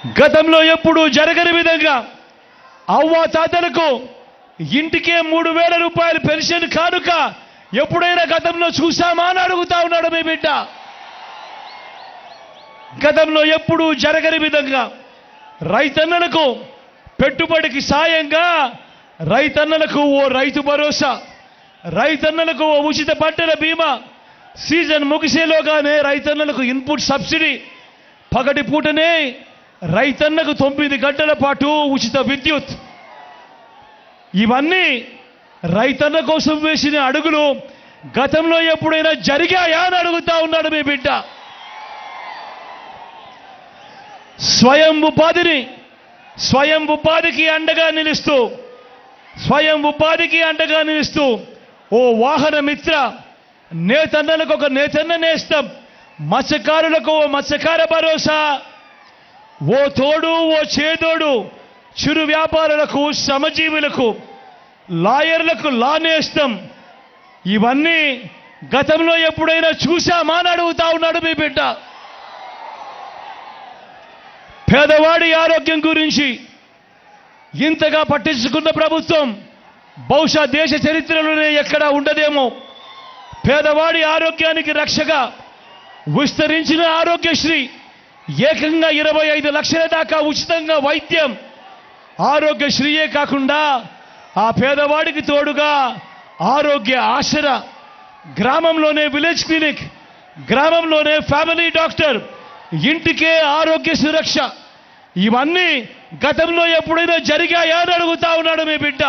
గతంలో ఎప్పుడు జరగని విధంగా అవ్వ తాతలకు ఇంటికే మూడు వేల రూపాయలు పెన్షన్ కానుక ఎప్పుడైనా గతంలో చూసామా అని అడుగుతా ఉన్నాడు మీ బిడ్డ. గతంలో ఎప్పుడు జరగని విధంగా రైతన్నలకు పెట్టుబడికి సాయంగా రైతన్నలకు ఓ రైతు భరోసా రైతన్నలకు ఓ ఉచిత పంటల బీమా సీజన్ ముగిసేలోగానే రైతన్నలకు ఇన్పుట్ సబ్సిడీ పగటి పూటనే రైతన్నకు తొమ్మిది గంటల పాటు ఉచిత విద్యుత్. ఇవన్నీ రైతన్న కోసం వేసిన అడుగులు గతంలో ఎప్పుడైనా జరిగాయా అని అడుగుతా ఉన్నాడు మీ బిడ్డ. స్వయం ఉపాధిని స్వయం ఉపాధికి అండగా నిలుస్తూ స్వయం ఉపాధికి అండగా నిలుస్తూ ఓ వాహన మిత్ర నేతన్నలకు ఒక నేతన్న నేస్తం మత్స్యకారులకు ఓ మత్స్యకార భరోసా. ఓ తోడు ఓ చేదోడు చిరు వ్యాపారులకు శ్రమజీవులకు లాయర్లకు లా నేస్తం ఇవన్నీ గతంలో ఎప్పుడైనా చూశామా అని అడుగుతా ఉన్నాడు మీ బిడ్డ. పేదవాడి ఆరోగ్యం గురించి ఇంతగా పట్టించుకున్న ప్రభుత్వం బహుశా దేశ చరిత్రలోనే ఎక్కడా ఉండదేమో. పేదవాడి ఆరోగ్యానికి రక్షగా విస్తరించిన ఆరోగ్యశ్రీ ఏకంగా ఇరవై ఐదు లక్షల దాకా ఉచితంగా వైద్యం ఆరోగ్యశ్రీయే కాకుండా ఆ పేదవాడికి తోడుగా ఆరోగ్య ఆశర గ్రామంలోనే విలేజ్ క్లినిక్ గ్రామంలోనే ఫ్యామిలీ డాక్టర్ ఇంటికే ఆరోగ్య సురక్ష. ఇవన్నీ గతంలో ఎప్పుడైనా జరిగాయా అని అడుగుతా ఉన్నాడు మీ బిడ్డ.